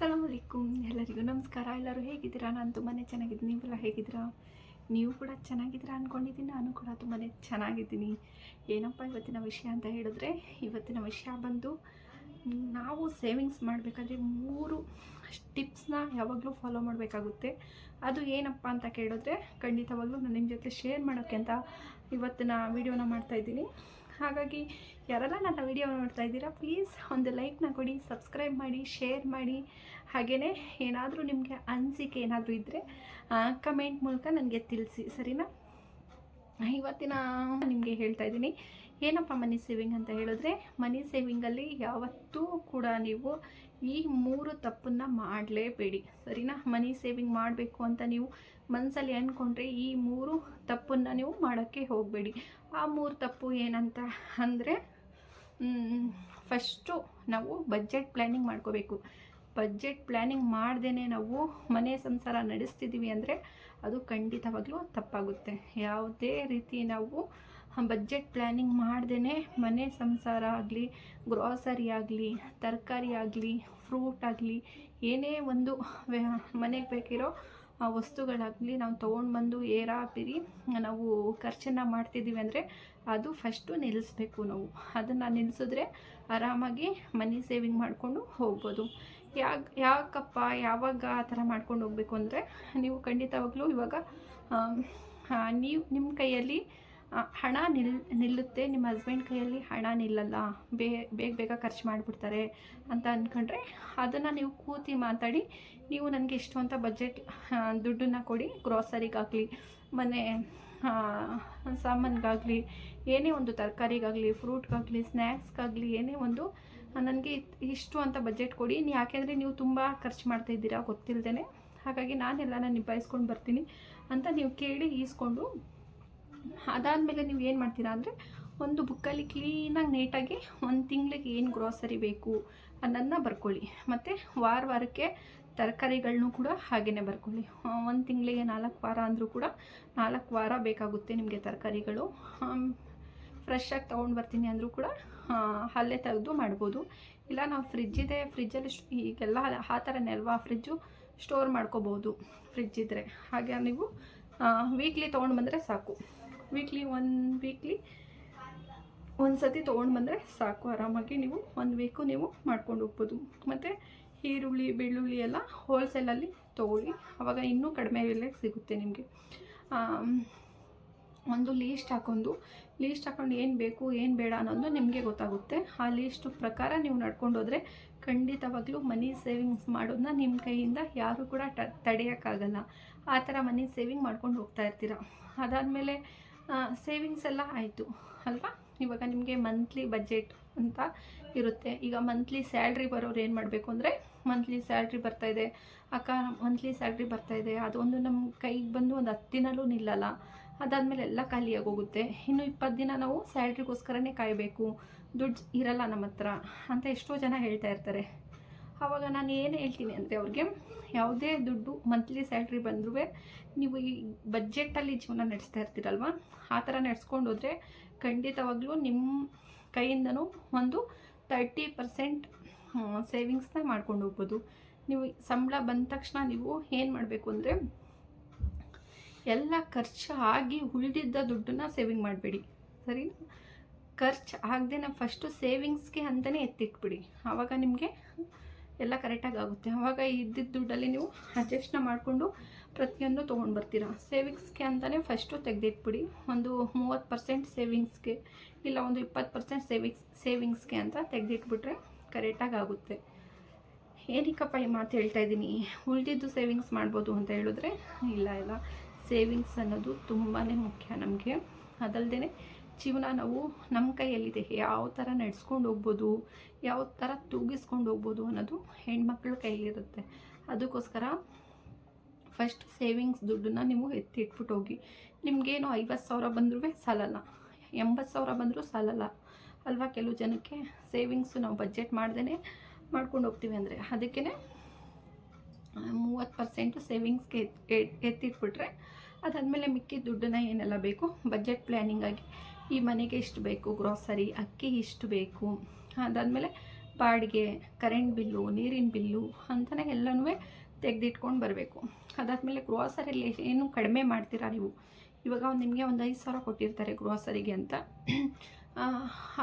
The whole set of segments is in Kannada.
ಅಸ್ಸಲಾಮ್ ಅಲೈಕುಮ್ ಎಲ್ಲರಿಗೂ ನಮಸ್ಕಾರ. ಎಲ್ಲರೂ ಹೇಗಿದ್ದೀರಾ? ನಾನು ತುಂಬಾ ಚೆನ್ನಾಗಿದ್ದೀನಿ. ನೀವೆಲ್ಲ ಹೇಗಿದ್ದೀರಾ? ನೀವು ಕೂಡ ಚೆನ್ನಾಗಿದ್ದೀರಾ ಅಂದ್ಕೊಂಡಿದ್ದೀನಿ ನಾನು ಕೂಡ ತುಂಬಾ ಚೆನ್ನಾಗಿದ್ದೀನಿ. ಏನಪ್ಪ ಇವತ್ತಿನ ವಿಷಯ ಅಂತ ಹೇಳಿದ್ರೆ, ಇವತ್ತಿನ ವಿಷಯ ಬಂದು, ನಾವು ಸೇವಿಂಗ್ಸ್ ಮಾಡಬೇಕಾದ್ರೆ ಮೂರು ಟಿಪ್ಸ್ನ ಯಾವಾಗಲೂ ಫಾಲೋ ಮಾಡಬೇಕಾಗುತ್ತೆ. ಅದು ಏನಪ್ಪ ಅಂತ ಕೇಳಿದ್ರೆ, ಖಂಡಿತವಾಗ್ಲೂ ನಾನು ನಿಮ್ಮ ಜೊತೆ ಶೇರ್ ಮಾಡೋಕ್ಕೆ ಅಂತ ಇವತ್ತಿನ ವಿಡಿಯೋನ ಮಾಡ್ತಾಯಿದ್ದೀನಿ ಹಾಗಾಗಿ ಯಾರೆಲ್ಲ ನನ್ನ ವಿಡಿಯೋ ನೋಡ್ತಾ ಇದ್ದೀರಾ ಪ್ಲೀಸ್ ಒಂದು ಲೈಕ್ನ ಕೊಡಿ ಸಬ್ಸ್ಕ್ರೈಬ್ ಮಾಡಿ ಶೇರ್ ಮಾಡಿ. ಹಾಗೆಯೇ ಏನಾದರೂ ನಿಮಗೆ ಅನಿಸಿಕೆ ಏನಾದರೂ ಇದ್ದರೆ ಕಮೆಂಟ್ ಮೂಲಕ ನನಗೆ ತಿಳಿಸಿ, ಸರಿನಾ? ಇವತ್ತಿನ ನಿಮಗೆ ಹೇಳ್ತಾ ಇದ್ದೀನಿ, ಏನಪ್ಪ ಮನಿ ಸೇವಿಂಗ್ ಅಂತ ಹೇಳಿದ್ರೆ, ಮನಿ ಸೇವಿಂಗಲ್ಲಿ ಯಾವತ್ತೂ ಕೂಡ ನೀವು ಈ ಮೂರು ತಪ್ಪನ್ನು ಮಾಡಲೇಬೇಡಿ, ಸರಿನಾ? ಮನಿ ಸೇವಿಂಗ್ ಮಾಡಬೇಕು ಅಂತ ನೀವು ಮನಸ್ಸಲ್ಲಿ ಅಂದ್ಕೊಂಡ್ರೆ ಈ ಮೂರು ತಪ್ಪನ್ನು ನೀವು ಮಾಡೋಕ್ಕೆ ಹೋಗಬೇಡಿ. ಆ ಮೂರು ತಪ್ಪು ಏನಂತ ಅಂದರೆ ಫಸ್ಟು ನಾವು ಬಜೆಟ್ ಪ್ಲ್ಯಾನಿಂಗ್ ಮಾಡ್ಕೋಬೇಕು. ಬಜೆಟ್ ಪ್ಲ್ಯಾನಿಂಗ್ ಮಾಡ್ದೇ ನಾವು ಮನೆ ಸಂಸಾರ ನಡೆಸ್ತಿದ್ದೀವಿ ಅಂದರೆ ಅದು ಖಂಡಿತವಾಗ್ಲೂ ತಪ್ಪಾಗುತ್ತೆ. ಯಾವುದೇ ರೀತಿ ನಾವು ಬಜೆಟ್ ಪ್ಲ್ಯಾನಿಂಗ್ ಮಾಡ್ದೇ ಮನೆ ಸಂಸಾರ ಆಗಲಿ ಗ್ರಾಸರಿ ಆಗಲಿ, ತರಕಾರಿ ಆಗಲಿ ಫ್ರೂಟ್ ಆಗಲಿ, ಏನೇ ಒಂದು ಮನೆಗೆ ಬೇಕಿರೋ ಆ ವಸ್ತುಗಳಾಗಲಿ ನಾವು ತೊಗೊಂಡು ಬಂದು ಏರಾಪಿರಿ, ನಾವು ಖರ್ಚನ್ನು ಮಾಡ್ತಿದ್ದೀವಿ ಅಂದರೆ ಅದು ಫಸ್ಟು ನಿಲ್ಲಿಸ್ಬೇಕು ನಾವು. ಅದನ್ನು ನಿಲ್ಲಿಸಿದ್ರೆ ಆರಾಮಾಗಿ ಮನಿ ಸೇವಿಂಗ್ ಮಾಡಿಕೊಂಡು ಹೋಗ್ಬೋದು. ಯಾಕೆ ಯಾಕಪ್ಪ, ಯಾವಾಗ ಆ ಥರ ಮಾಡ್ಕೊಂಡು ಹೋಗಬೇಕು ಅಂದರೆ ನೀವು ಖಂಡಿತವಾಗ್ಲೂ ಇವಾಗ ನೀವು, ನಿಮ್ಮ ಕೈಯಲ್ಲಿ ಹಣ ನಿಲ್, ನಿಲ್ಲುತ್ತೆ, ನಿಮ್ಮ ಹಸ್ಬೆಂಡ್ ಕೈಯಲ್ಲಿ ಹಣ ನಿಲ್ಲಲ್ಲ, ಬೇ, ಬೇಗ ಬೇಗ ಖರ್ಚು ಮಾಡಿಬಿಡ್ತಾರೆ ಅಂತ ಅಂದ್ಕೊಂಡ್ರೆ ಅದನ್ನು ನೀವು ಕೂತಿ ಮಾತಾಡಿ, ನೀವು ನನಗೆ ಇಷ್ಟು ಅಂತ ಬಜೆಟ್ ದುಡ್ಡನ್ನು ಕೊಡಿ ಗ್ರೋಸರಿಗಾಗಲಿ ಮನೆ ಸಾಮಾನಿಗಾಗಲಿ, ಏನೇ ಒಂದು ತರಕಾರಿಗಾಗಲಿ ಫ್ರೂಟ್ಗಾಗಲಿ ಸ್ನ್ಯಾಕ್ಸ್ಗಾಗಲಿ ಏನೇ ಒಂದು ನನಗೆ ಇಷ್ಟು ಅಂತ ಬಜೆಟ್ ಕೊಡಿ. ಯಾಕೆಂದರೆ ನೀವು ತುಂಬ ಖರ್ಚು ಮಾಡ್ತಾ ಇದ್ದೀರಾ ಗೊತ್ತಿಲ್ಲದೇ ಹಾಗಾಗಿ ನಾನೆಲ್ಲನ ನಿಭಾಯಿಸ್ಕೊಂಡು ಬರ್ತೀನಿ ಅಂತ ನೀವು ಕೇಳಿ ಈಸ್ಕೊಂಡು ಅದಾದಮೇಲೆ ನೀವು ಏನು ಮಾಡ್ತೀರಾ ಅಂದರೆ ಒಂದು ಬುಕ್ಕಲ್ಲಿ ಕ್ಲೀನಾಗಿ ನೀಟಾಗಿ ಒಂದು ತಿಂಗಳಿಗೆ ಏನು ಗ್ರೋಸರಿ ಬೇಕು ಅನ್ನೋದನ್ನ ಬರ್ಕೊಳ್ಳಿ. ಮತ್ತು ವಾರ ವಾರಕ್ಕೆ ತರಕಾರಿಗಳನ್ನೂ ಕೂಡ ಹಾಗೆಯೇ ಬರ್ಕೊಳ್ಳಿ. ಒಂದು ತಿಂಗಳಿಗೆ ನಾಲ್ಕು ವಾರ ಅಂದರೂ ಕೂಡ ನಾಲ್ಕು ವಾರ ಬೇಕಾಗುತ್ತೆ ನಿಮಗೆ ತರಕಾರಿಗಳು. ಫ್ರೆಶ್ಶಾಗಿ ತೊಗೊಂಡು ಬರ್ತೀನಿ ಅಂದರೂ ಕೂಡ ಅಲ್ಲೇ ತೆಗೆದು ಮಾಡ್ಬೋದು. ಇಲ್ಲ ನಾವು ಫ್ರಿಜ್ ಇದೆ ಫ್ರಿಜ್ಜಲ್ಲಿ ಈಗೆಲ್ಲ ಆ ಥರನೇ ಅಲ್ವಾ ಫ್ರಿಜ್ಜು ಸ್ಟೋರ್ ಮಾಡ್ಕೋಬೋದು ಫ್ರಿಜ್ ಇದ್ದರೆ ಹಾಗೆ ನೀವು ವೀಕ್ಲಿ ತೊಗೊಂಡು ಬಂದರೆ ಸಾಕು. ವೀಕ್ಲಿ ಒನ್ ವೀಕ್ಲಿ ಒಂದು ಸತಿ ತೊಗೊಂಡು ಬಂದರೆ ಸಾಕು, ಆರಾಮಾಗಿ ನೀವು ಒಂದು ವೀಕು ನೀವು ಮಾಡ್ಕೊಂಡು ಹೋಗ್ಬೋದು. ಮತ್ತು ಈರುಳ್ಳಿ, ಬೆಳ್ಳುಳ್ಳಿ ಎಲ್ಲ ಹೋಲ್ಸೇಲಲ್ಲಿ ತೊಗೊಳ್ಳಿ. ಆವಾಗ ಇನ್ನೂ ಕಡಿಮೆ ಬೆಲೆಗೆ ಸಿಗುತ್ತೆ ನಿಮಗೆ. ಒಂದು ಲೀಸ್ಟ್ ಹಾಕೊಂಡು ಲೀಸ್ಟ್ ಹಾಕೊಂಡು ಏನು ಬೇಕು, ಏನು ಬೇಡ ಅನ್ನೋದು ನಿಮಗೆ ಗೊತ್ತಾಗುತ್ತೆ. ಆ ಲೀಸ್ಟ್ ಪ್ರಕಾರ ನೀವು ನಡ್ಕೊಂಡು ಹೋದರೆ ಖಂಡಿತವಾಗ್ಲೂ ಮನಿ ಸೇವಿಂಗ್ಸ್ ಮಾಡೋದನ್ನ ನಿಮ್ಮ ಕೈಯಿಂದ ಯಾರೂ ಕೂಡ ತಡೆಯೋಕ್ಕಾಗಲ್ಲ. ಆ ಥರ ಮನಿ ಸೇವಿಂಗ್ ಮಾಡ್ಕೊಂಡು ಹೋಗ್ತಾ ಇರ್ತೀರ. ಅದಾದಮೇಲೆ ಸೇವಿಂಗ್ಸ್ ಎಲ್ಲ ಆಯಿತು, ಅಲ್ವಾ? ಇವಾಗ ನಿಮಗೆ ಮಂತ್ಲಿ ಬಜೆಟ್ ಅಂತ ಇರುತ್ತೆ. ಈಗ ಮಂತ್ಲಿ ಸ್ಯಾಲ್ರಿ ಬರೋರು ಏನು ಮಾಡಬೇಕು ಅಂದರೆ ಮಂತ್ಲಿ ಸ್ಯಾಲ್ರಿ ಬರ್ತಾಯಿದೆ ಅಕ್ಕ ಮಂತ್ಲಿ ಸ್ಯಾಲ್ರಿ ಇದೆ. ಅದೊಂದು ನಮ್ಮ ಕೈಗೆ ಬಂದು ಒಂದು ಹತ್ತು ದಿನಲೂ ನಿಲ್ಲಲ್ಲ. ಅದಾದಮೇಲೆ ಎಲ್ಲ ಖಾಲಿಯಾಗಿ ಹೋಗುತ್ತೆ ಇನ್ನು ಇಪ್ಪತ್ತು ದಿನ ನಾವು ಸ್ಯಾಲ್ರಿಗೋಸ್ಕರನೇ ಕಾಯಬೇಕು. ದುಡ್ಡು ಇರಲ್ಲ ನಮ್ಮ ಹತ್ರ ಅಂತ ಎಷ್ಟೋ ಜನ ಹೇಳ್ತಾ ಇರ್ತಾರೆ. ಆವಾಗ ನಾನು ಏನು ಹೇಳ್ತೀನಿ ಅಂದರೆ ಅವ್ರಿಗೆ ಯಾವುದೇ ದುಡ್ಡು ಮಂತ್ಲಿ ಸ್ಯಾಲ್ರಿ ಬಂದರೂ ನೀವು ಈ ಬಜೆಟಲ್ಲಿ ಜೀವನ ನಡೆಸ್ತಾ ಇರ್ತೀರಲ್ವ? ಆ ಥರ ನಡೆಸ್ಕೊಂಡು ಹೋದರೆ ಖಂಡಿತವಾಗ್ಲೂ ನಿಮ್ಮ ಕೈಯಿಂದನೂ ಒಂದು ತರ್ಟಿ ಪರ್ಸೆಂಟ್ ಸೇವಿಂಗ್ಸ್ನ ಮಾಡ್ಕೊಂಡು ಹೋಗ್ಬೋದು. ನೀವು ಸಂಬಳ ಬಂದ ತಕ್ಷಣ ನೀವು ಏನು ಮಾಡಬೇಕು ಅಂದರೆ ಎಲ್ಲ ಖರ್ಚು ಆಗಿ ಉಳಿದಿದ್ದ ದುಡ್ಡನ್ನ ಸೇವಿಂಗ್ ಮಾಡಬೇಡಿ. ಸರಿ? ಖರ್ಚು ಆಗದೆ ನಾವು ಫಸ್ಟು ಸೇವಿಂಗ್ಸ್ಗೆ ಅಂತಲೇ ಎತ್ತಿಟ್ಬಿಡಿ. ಆವಾಗ ನಿಮಗೆ ಎಲ್ಲ ಕರೆಕ್ಟಾಗಿ ಆಗುತ್ತೆ. ಆವಾಗ ಇದ್ದಿದ್ದ ದುಡ್ಡಲ್ಲಿ ನೀವು ಅಡ್ಜಸ್ಟ್ನ ಮಾಡಿಕೊಂಡು ಪ್ರತಿಯೊಂದು ತೊಗೊಂಡು ಬರ್ತೀರಾ? ಸೇವಿಂಗ್ಸ್ಗೆ ಅಂತಲೇ ಫಸ್ಟು ತೆಗೆದಿಟ್ಬಿಡಿ. ಒಂದು ಮೂವತ್ತು ಪರ್ಸೆಂಟ್ ಸೇವಿಂಗ್ಸ್ಗೆ ಇಲ್ಲ ಒಂದು ಇಪ್ಪತ್ತು ಪರ್ಸೆಂಟ್ ಸೇವಿಂಗ್ಸ್ ಸೇವಿಂಗ್ಸ್ಗೆ ಅಂತ ತೆಗೆದಿಟ್ಬಿಟ್ರೆ ಕರೆಕ್ಟಾಗಿ ಆಗುತ್ತೆ. ಏನಕ್ಕಪ್ಪ ಈ ಮಾತು ಹೇಳ್ತಾ ಇದ್ದೀನಿ? ಉಳಿದಿದ್ದು ಸೇವಿಂಗ್ಸ್ ಮಾಡ್ಬೋದು ಅಂತ ಹೇಳಿದ್ರೆ ಇಲ್ಲ ಇಲ್ಲ. ಸೇವಿಂಗ್ಸ್ ಅನ್ನೋದು ತುಂಬಾ ಮುಖ್ಯ ನಮಗೆ. ಅದಲ್ಲದೆ ಜೀವನ ನಾವು ನಮ್ಮ ಕೈಯಲ್ಲಿದೆ. ಯಾವ ಥರ ನಡೆಸ್ಕೊಂಡು ಹೋಗ್ಬೋದು, ಯಾವ ಥರ ತೂಗಿಸ್ಕೊಂಡು ಹೋಗ್ಬೋದು ಅನ್ನೋದು ಹೆಣ್ಮಕ್ಳ ಕೈಯಲ್ಲಿರುತ್ತೆ. ಅದಕ್ಕೋಸ್ಕರ ಫಸ್ಟ್ ಸೇವಿಂಗ್ಸ್ ದುಡ್ಡನ್ನ ನೀವು ಎತ್ತಿಟ್ಬಿಟ್ಟು ಹೋಗಿ. ನಿಮಗೇನು ಐವತ್ತು ಸಾವಿರ ಬಂದರೂ ಸಾಲಲ್ಲ. ಎಂಬತ್ತು ಸಾವಿರ ಬಂದರೂ ಸಾಲಲ್ಲ. ಅಲ್ವಾ? ಕೆಲವು ಜನಕ್ಕೆ ಸೇವಿಂಗ್ಸು ನಾವು ಬಜೆಟ್ ಮಾಡ್ದೇ ಮಾಡ್ಕೊಂಡು ಹೋಗ್ತೀವಿ ಅಂದರೆ. ಅದಕ್ಕೇ ಮೂವತ್ತು ಪರ್ಸೆಂಟು ಸೇವಿಂಗ್ಸ್ಗೆ ಎತ್ತಿಟ್ಬಿಟ್ರೆ ಅದಾದಮೇಲೆ ಮಿಕ್ಕಿದ ದುಡ್ಡನ್ನ ಏನೆಲ್ಲ ಬೇಕು? ಬಜೆಟ್ ಪ್ಲ್ಯಾನಿಂಗಾಗಿ ಈ ಮನೆಗೆ ಇಷ್ಟು ಬೇಕು ಗ್ರೋಸರಿ ಅಕ್ಕಿ ಇಷ್ಟು ಬೇಕು. ಅದಾದಮೇಲೆ ಬಾಡಿಗೆ ಕರೆಂಟ್ ಬಿಲ್ಲು ನೀರಿನ ಬಿಲ್ಲು ಅಂತಲೇ ಎಲ್ಲನೂ ತೆಗೆದಿಟ್ಕೊಂಡು ಬರಬೇಕು. ಅದಾದಮೇಲೆ ಗ್ರೋಸರಿಲಿ ಏನು ಕಡಿಮೆ ಮಾಡ್ತೀರಾ ನೀವು? ಇವಾಗ ನಿಮಗೆ ಒಂದು ಐದು ಸಾವಿರ ಕೊಟ್ಟಿರ್ತಾರೆ ಗ್ರೋಸರಿಗೆ ಅಂತ.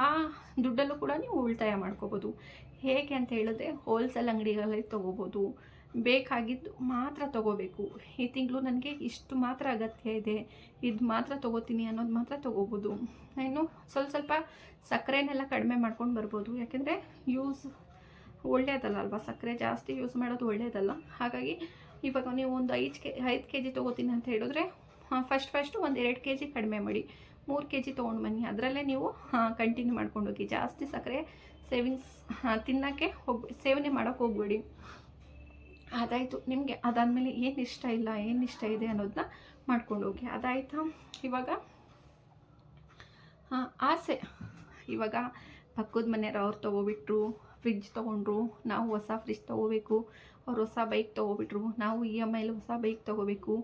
ಆ ದುಡ್ಡಲ್ಲೂ ಕೂಡ ನೀವು ಉಳಿತಾಯ ಮಾಡ್ಕೋಬೋದು. ಹೇಗೆ ಅಂತ ಹೇಳಿದ್ರೆ ಹೋಲ್ಸೇಲ್ ಅಂಗಡಿಗಳಲ್ಲಿ ತೊಗೋಬೋದು. ಬೇಕಾಗಿದ್ದು ಮಾತ್ರ ತೊಗೋಬೇಕು. ಈ ತಿಂಗಳು ನನಗೆ ಇಷ್ಟು ಮಾತ್ರ ಅಗತ್ಯ ಇದೆ. ಇದು ಮಾತ್ರ ತೊಗೋತೀನಿ ಅನ್ನೋದು ಮಾತ್ರ ತೊಗೋಬೋದು. ಇನ್ನು ಸ್ವಲ್ಪ ಸ್ವಲ್ಪ ಸಕ್ಕರೆನೆಲ್ಲ ಕಡಿಮೆ ಮಾಡ್ಕೊಂಡು ಬರ್ಬೋದು. ಯಾಕೆಂದರೆ ಯೂಸ್ ಒಳ್ಳೆಯದಲ್ಲ ಅಲ್ವಾ? ಸಕ್ಕರೆ ಜಾಸ್ತಿ ಯೂಸ್ ಮಾಡೋದು ಒಳ್ಳೆಯದಲ್ಲ ಹಾಗಾಗಿ ಇವಾಗ ನೀವು ಒಂದು ಐದು ಕೆ ಐದು ಕೆ ಜಿ ತೊಗೋತೀನಿ ಅಂತ ಹೇಳಿದ್ರೆ ಫಸ್ಟ್ ಫಸ್ಟು ಒಂದು ಎರಡು ಕೆ ಜಿ ಕಡಿಮೆ ಮಾಡಿ. ಮೂರು ಕೆ ಜಿ ತೊಗೊಂಡು ಬನ್ನಿ. ಅದರಲ್ಲೇ ನೀವು ಕಂಟಿನ್ಯೂ ಮಾಡ್ಕೊಂಡು ಹೋಗಿ. ಜಾಸ್ತಿ ಸಕ್ಕರೆ ಸೇವಿಂಗ್ಸ್ ತಿನ್ನೋಕ್ಕೆ ಹೋಗಿ, ಸೇವನೆ ಮಾಡೋಕ್ಕೆ ಹೋಗ್ಬೇಡಿ. ಅದಾಯಿತು. ನಿಮಗೆ ಅದಾದಮೇಲೆ ಏನು ಇಷ್ಟ ಇಲ್ಲ, ಏನು ಇಷ್ಟ ಇದೆ ಅನ್ನೋದನ್ನ ಮಾಡ್ಕೊಂಡು ಹೋಗಿ. ಅದಾಯ್ತಾ? ಇವಾಗ ಆಸೆ. ಇವಾಗ ಪಕ್ಕದ ಮನೆಯವ್ರು ಅವ್ರು ತೊಗೊಬಿಟ್ರು ಫ್ರಿಜ್ ತೊಗೊಂಡ್ರು, ನಾವು ಹೊಸ ಫ್ರಿಜ್ ತೊಗೋಬೇಕು. ಅವ್ರು ಹೊಸ ಬೈಕ್ ತೊಗೊಬಿಟ್ರು, ನಾವು ಇ ಎಂ ಐಲಿ ಹೊಸ ಬೈಕ್ ತೊಗೋಬೇಕು.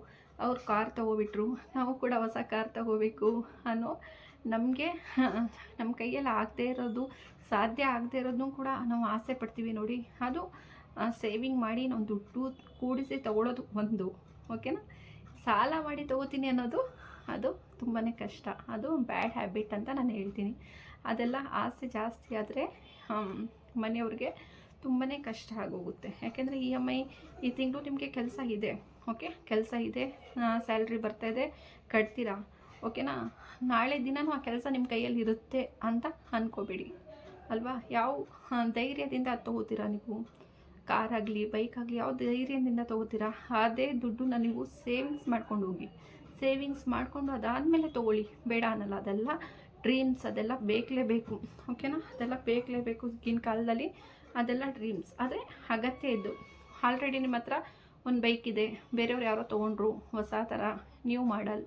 ಅವ್ರು ಕಾರ್ ತೊಗೊಬಿಟ್ರು, ನಾವು ಕೂಡ ಹೊಸ ಕಾರ್ ತೊಗೋಬೇಕು ಅನ್ನೋ ನಮಗೆ ನಮ್ಮ ಕೈಯಲ್ಲಿ ಆಗದೇ ಇರೋದು, ಸಾಧ್ಯ ಆಗದೇ ಇರೋದನ್ನು ಕೂಡ ನಾವು ಆಸೆ ಪಡ್ತೀವಿ ನೋಡಿ. ಅದು ಸೇವಿಂಗ್ ಮಾಡಿ ನಾವು ದುಡ್ಡು ಕೂಡಿಸಿ ತಗೊಳ್ಳೋದು ಒಂದು ಓಕೆನಾ ಸಾಲ ಮಾಡಿ ತಗೋತೀನಿ ಅನ್ನೋದು ಅದು ತುಂಬಾ ಕಷ್ಟ. ಅದು ಬ್ಯಾಡ್ ಹ್ಯಾಬಿಟ್ ಅಂತ ನಾನು ಹೇಳ್ತೀನಿ. ಅದೆಲ್ಲ ಆಸೆ ಜಾಸ್ತಿ ಆದರೆ ಮನೆಯವ್ರಿಗೆ ತುಂಬಾ ಕಷ್ಟ ಆಗೋಗುತ್ತೆ. ಯಾಕೆಂದರೆ ಇ ಎಂ ಐ ಈ ತಿಂಗಳು ನಿಮಗೆ ಕೆಲಸ ಇದೆ ಓಕೆ ಕೆಲಸ ಇದೆ ಸ್ಯಾಲ್ರಿ ಬರ್ತಾ ಇದೆ, ಕಟ್ತೀರಾ ಓಕೆನಾ ನಾಳೆ ದಿನವೂ ಆ ಕೆಲಸ ನಿಮ್ಮ ಕೈಯಲ್ಲಿ ಇರುತ್ತೆ ಅಂತ ಅಂದ್ಕೋಬೇಡಿ ಅಲ್ವಾ? ಯಾವ ಧೈರ್ಯದಿಂದ ಅದು ತೊಗೋತೀರಾ ನೀವು? ಕಾರ್ ಆಗಲಿ ಬೈಕ್ ಆಗಲಿ ಯಾವ ಧೈರ್ಯದಿಂದ ತೊಗೋತೀರಾ? ಅದೇ ದುಡ್ಡನ್ನ ನೀವು ಸೇವಿಂಗ್ಸ್ ಮಾಡ್ಕೊಂಡು ಹೋಗಿ. ಸೇವಿಂಗ್ಸ್ ಮಾಡಿಕೊಂಡು ಅದಾದಮೇಲೆ ತೊಗೊಳ್ಳಿ. ಬೇಡ ಅನ್ನಲ್ಲ. ಅದೆಲ್ಲ ಡ್ರೀಮ್ಸ್ ಅದೆಲ್ಲ ಬೇಕಲೇಬೇಕು ಓಕೆನಾ ಅದೆಲ್ಲ ಬೇಕಲೇಬೇಕು ಈಗಿನ ಕಾಲದಲ್ಲಿ. ಅದೆಲ್ಲ ಡ್ರೀಮ್ಸ್ ಆದರೆ ಅಗತ್ಯ ಇದ್ದು. ಆಲ್ರೆಡಿ ನಿಮ್ಮ ಹತ್ರ ಒಂದು ಬೈಕ್ ಇದೆ. ಬೇರೆಯವ್ರು ಯಾರೋ ತೊಗೊಂಡ್ರು. ಹೊಸ ಥರ. ನೀವು ಮಾಡಲ್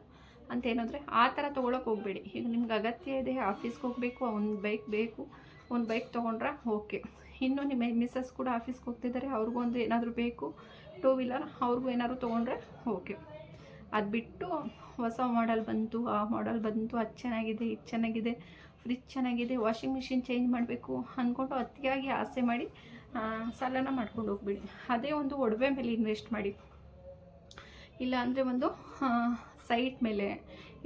ಅಂತ ಏನಂದರೆ ಆ ಥರ ತೊಗೊಳಕ್ಕೆ ಹೋಗಬೇಡಿ. ಈಗ ನಿಮ್ಗೆ ಅಗತ್ಯ ಇದೆ ಆಫೀಸ್ಗೆ ಹೋಗಬೇಕು, ಒಂದು ಬೈಕ್ ಬೇಕು. ಒಂದು ಬೈಕ್ ತೊಗೊಂಡ್ರೆ ಓಕೆ ಇನ್ನು ನಿಮ್ಮ ಮಿಸ್ಸಸ್ ಕೂಡ ಆಫೀಸ್ಗೆ ಹೋಗ್ತಿದ್ದಾರೆ, ಅವ್ರಿಗೂ ಒಂದು ಏನಾದರೂ ಬೇಕು, ಟೂ ವೀಲರ್, ಅವ್ರಿಗೂ ಏನಾದರೂ ತೊಗೊಂಡ್ರೆ ಓಕೆ. ಅದು ಬಿಟ್ಟು ಹೊಸ ಮಾಡೆಲ್ ಬಂತು, ಆ ಮಾಡೆಲ್ ಬಂತು, ಅದು ಚೆನ್ನಾಗಿದೆ, ಇದು ಚೆನ್ನಾಗಿದೆ ಫ್ರಿಜ್ ಚೆನ್ನಾಗಿದೆ ವಾಷಿಂಗ್ ಮಿಷಿನ್ ಚೇಂಜ್ ಮಾಡಬೇಕು ಅಂದ್ಕೊಂಡು ಅತಿಯಾಗಿ ಆಸೆ ಮಾಡಿ ಸಾಲನ ಮಾಡ್ಕೊಂಡು ಹೋಗ್ಬಿಡಿ. ಅದೇ ಒಂದು ಒಡವೆ ಮೇಲೆ ಇನ್ವೆಸ್ಟ್ ಮಾಡಿ. ಇಲ್ಲ ಅಂದರೆ ಒಂದು ಸೈಟ್ ಮೇಲೆ,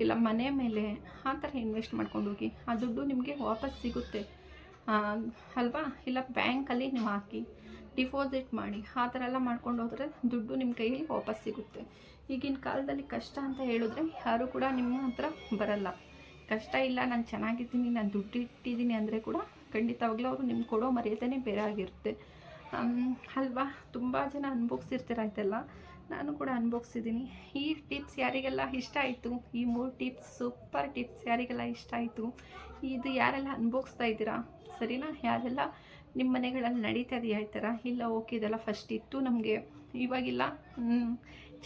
ಇಲ್ಲ ಮನೆ ಮೇಲೆ ಆ ಥರ ಇನ್ವೆಸ್ಟ್ ಮಾಡ್ಕೊಂಡು ಹೋಗಿ. ಆ ದುಡ್ಡು ನಿಮಗೆ ವಾಪಸ್ ಸಿಗುತ್ತೆ. ಅಲ್ವಾ? ಇಲ್ಲ, ಬ್ಯಾಂಕಲ್ಲಿ ನೀವು ಹಾಕಿ, ಡಿಪಾಸಿಟ್ ಮಾಡಿ, ಆ ಥರ ಎಲ್ಲ ಮಾಡ್ಕೊಂಡು ಹೋದರೆ ದುಡ್ಡು ನಿಮ್ಮ ಕೈಯಲ್ಲಿ ವಾಪಸ್ ಸಿಗುತ್ತೆ. ಈಗಿನ ಕಾಲದಲ್ಲಿ ಕಷ್ಟ ಅಂತ ಹೇಳಿದ್ರೆ ಯಾರೂ ಕೂಡ ನಿಮ್ಮ ಹತ್ರ ಬರಲ್ಲ. ಕಷ್ಟ ಇಲ್ಲ, ನಾನು ಚೆನ್ನಾಗಿದ್ದೀನಿ, ನಾನು ದುಡ್ಡು ಇಟ್ಟಿದ್ದೀನಿ ಅಂದರೆ ಕೂಡ ಖಂಡಿತವಾಗ್ಲೂ ಅವರು ನಿಮ್ಗೆ ಕೊಡೋ ಮರ್ಯಾದೆನೇ ಬೇರೆ ಆಗಿರುತ್ತೆ. ಅಲ್ವಾ? ತುಂಬ ಜನ ಅನುಭವಿಸಿರ್ತೀರ ಇದೆಲ್ಲ. ನಾನು ಕೂಡ ಅನುಭವಿಸಿದ್ದೀನಿ ಈ ಟಿಪ್ಸ್ ಯಾರಿಗೆಲ್ಲ ಇಷ್ಟ ಆಯಿತು, ಈ ಮೂರು ಟಿಪ್ಸ್ ಸೂಪರ್ ಟಿಪ್ಸ್ ಯಾರಿಗೆಲ್ಲ ಇಷ್ಟ ಆಯಿತು, ಇದು ಯಾರೆಲ್ಲ ಅನುಭವಿಸ್ತಾ ಇದ್ದೀರಾ? ಸರಿನಾ? ಯಾರೆಲ್ಲ ನಿಮ್ಮ ಮನೆಗಳಲ್ಲಿ ನಡೀತಾ ಇದೆಯಾ ಈ ಥರ? ಇಲ್ಲ ಓಕೆ ಇದೆಲ್ಲ ಫಸ್ಟ್ ಇತ್ತು ನಮಗೆ. ಇವಾಗಿಲ್ಲ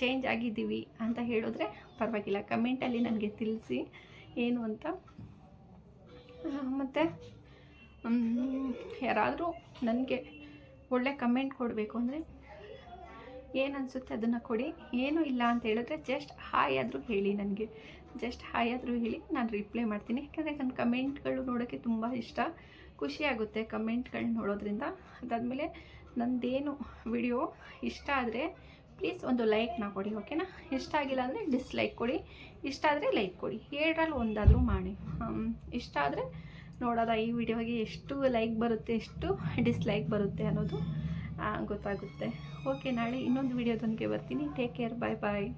ಚೇಂಜ್ ಆಗಿದ್ದೀವಿ ಅಂತ ಹೇಳಿದ್ರೆ ಪರವಾಗಿಲ್ಲ. ಕಮೆಂಟಲ್ಲಿ ನನಗೆ ತಿಳಿಸಿ ಏನು ಅಂತ. ಮತ್ತು ಯಾರಾದರೂ ನನಗೆ ಒಳ್ಳೆ ಕಮೆಂಟ್ ಕೊಡಬೇಕು ಅಂದರೆ ಏನು ಅನಿಸುತ್ತೆ ಅದನ್ನು ಕೊಡಿ. ಏನೂ ಇಲ್ಲ ಅಂತ ಹೇಳಿದ್ರೆ ಜಸ್ಟ್ ಹಾಯ್ ಆದರೂ ಹೇಳಿ ನನಗೆ. ಜಸ್ಟ್ ಹಾಯ್ ಆದರೂ ಹೇಳಿ ನಾನು ರಿಪ್ಲೈ ಮಾಡ್ತೀನಿ. ಯಾಕಂದರೆ ನನ್ನ ಕಮೆಂಟ್ಗಳು ನೋಡೋಕ್ಕೆ ತುಂಬ ಇಷ್ಟ. ಖುಷಿಯಾಗುತ್ತೆ ಕಮೆಂಟ್ಗಳು ನೋಡೋದ್ರಿಂದ. ಅದಾದಮೇಲೆ ನಂದೇನು ವಿಡಿಯೋ ಇಷ್ಟ ಆದರೆ ಪ್ಲೀಸ್ ಒಂದು ಲೈಕ್ನ ಕೊಡಿ ಓಕೆನಾ ಇಷ್ಟ ಆಗಿಲ್ಲ ಅಂದರೆ ಡಿಸ್ಲೈಕ್ ಕೊಡಿ. ಇಷ್ಟ ಆದರೆ ಲೈಕ್ ಕೊಡಿ. ಎರಡರಲ್ಲಿ ಒಂದಾದರೂ ಮಾಡಿ. ಇಷ್ಟ ಆದರೆ ನೋಡೋದ, ಈ ವಿಡಿಯೋಗೆ ಎಷ್ಟು ಲೈಕ್ ಬರುತ್ತೆ, ಎಷ್ಟು ಡಿಸ್ಲೈಕ್ ಬರುತ್ತೆ ಅನ್ನೋದು. ಗೊತ್ತಾಗುತ್ತೆ. ಓಕೆ ನಾಳೆ ಇನ್ನೊಂದು ವಿಡಿಯೋದೊಂದಿಗೆ ಬರ್ತೀನಿ. ಟೇಕ್ ಕೇರ್ ಬಾಯ್ ಬಾಯ್